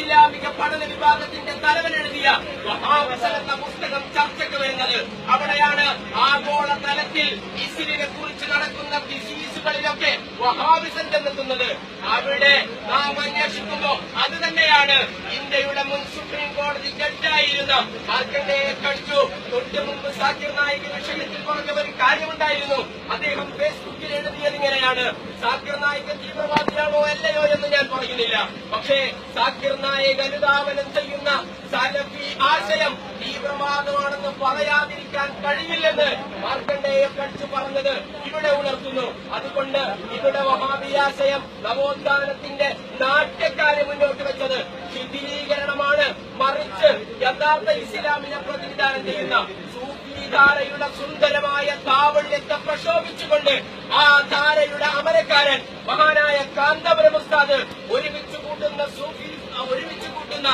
ഇസ്ലാമിക പഠന വിഭാഗത്തിന്റെ തലവൻ എഴുതിയ വഹാബിസൽ എന്ന പുസ്തകം ചർച്ചയ്ക്ക് വരുന്നത് അവിടെയാണ് ആഗോള തലത്തിൽ ഇസ്ലിനെ കുറിച്ച് നടക്കുന്ന ഡിസീസുകളിലൊക്കെ വഹാബിസം ചെന്നെത്തുന്നത് അവിടെ നാം അന്വേഷിക്കുമ്പോ അത് തന്നെയാണ് ഇന്ത്യയുടെ മുൻ സുപ്രീം കോടതി ജഡ്ജായിരുന്ന മാർക്കണ്ഡേയെ കഴിച്ചു തൊട്ട് മുമ്പ് സാക്കിർ നായിക് വിഷയത്തിൽ പറഞ്ഞ ഒരു കാര്യമുണ്ടായിരുന്നു. അദ്ദേഹം ഫേസ്ബുക്കിൽ എഴുതിയത് ഇങ്ങനെയാണ്. സാക്കിർ നായിക് തീവ്രവാദിയാണോ അല്ലയോ എന്ന് ഞാൻ പറയുന്നില്ല. പക്ഷേ സാക്കിർ നായക് അനുധാവനം ചെയ്യുന്ന സലഫി ആശയം തീവ്രവാദമാണെന്ന് പറയാതിരിക്കാൻ കഴിയില്ലെന്ന് മാർക്കണ്ഡേയ കഴിച്ചു പറഞ്ഞത് ഇവിടെ ഉണർത്തുന്നു. അതുകൊണ്ട് ഇവിടെ വഹാബിയാശയം നവോത്ഥാനത്തിന്റെ നാട്യക്കാരെ മുന്നോട്ട് വെച്ചത് ശിഥിലീകരണമാണ്. മറിച്ച് യഥാർത്ഥ ഇസ്ലാമിനെ പ്രതിനിധാനം ചെയ്യുന്ന ധാരയുടെ സുന്ദരമായ താവള്യത്തെ പ്രക്ഷോഭിച്ചുകൊണ്ട് ആ ധാരയുടെ അമരക്കാരൻ മഹാനായ കാന്തപുരം ഉസ്താദ് കൂട്ടുന്ന സൂഫി ഒരുമിച്ച് കൂട്ടുന്ന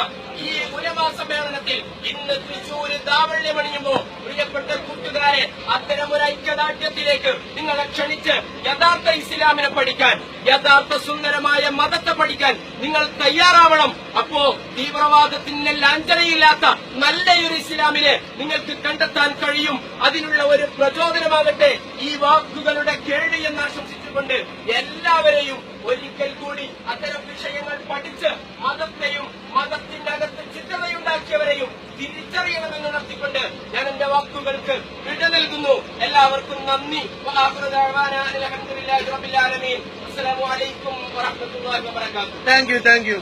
ഈ ഉലമാ സമ്മേളനത്തിൽ ഇന്ന് തൃശൂര് താവള്യമണിയുമ്പോ പ്രിയപ്പെട്ട കൂട്ടുകാരെ അത്തരം ഒരു ഐക്യദാർഢ്യത്തിലേക്ക് നിങ്ങളെ ക്ഷണിച്ച് യഥാർത്ഥ ഇസ്ലാമിനെ പഠിക്കാൻ യഥാർത്ഥ സുന്ദരമായ മതത്തെ പഠിക്കാൻ നിങ്ങൾ തയ്യാറാവണം. അപ്പോ തീവ്രവാദത്തിന് ലാഞ്ചനയില്ലാത്ത നല്ലൊരു ഇസ്ലാമിനെ നിങ്ങൾക്ക് കണ്ടെത്താൻ കഴിയും. അതിനുള്ള ഒരു പ്രചോദനമാകട്ടെ. ഈ വാക്കുകളുടെ കേൾവി എന്ന് ആശംസിച്ചുകൊണ്ട് എല്ലാവരെയും ഒരിക്കൽ കൂടി അത്തരം വിഷയങ്ങൾ പഠിച്ച് മതത്തെയും മതത്തിന്റെ അകത്ത് ചിത്രതയുണ്ടാക്കിയവരെയും തിരിച്ചറിയണമെന്ന് ഉണർത്തിക്കൊണ്ട് ഞാൻ എന്റെ വാക്കുകൾക്ക് വിട നൽകുന്നു. എല്ലാവർക്കും നന്ദി. അലഹമുല്ലാ റബിൻ അസ്സലാമു അലൈക്കും വറഹ്മത്തുള്ളാഹി വബറകാതുഹു. Thank you thank you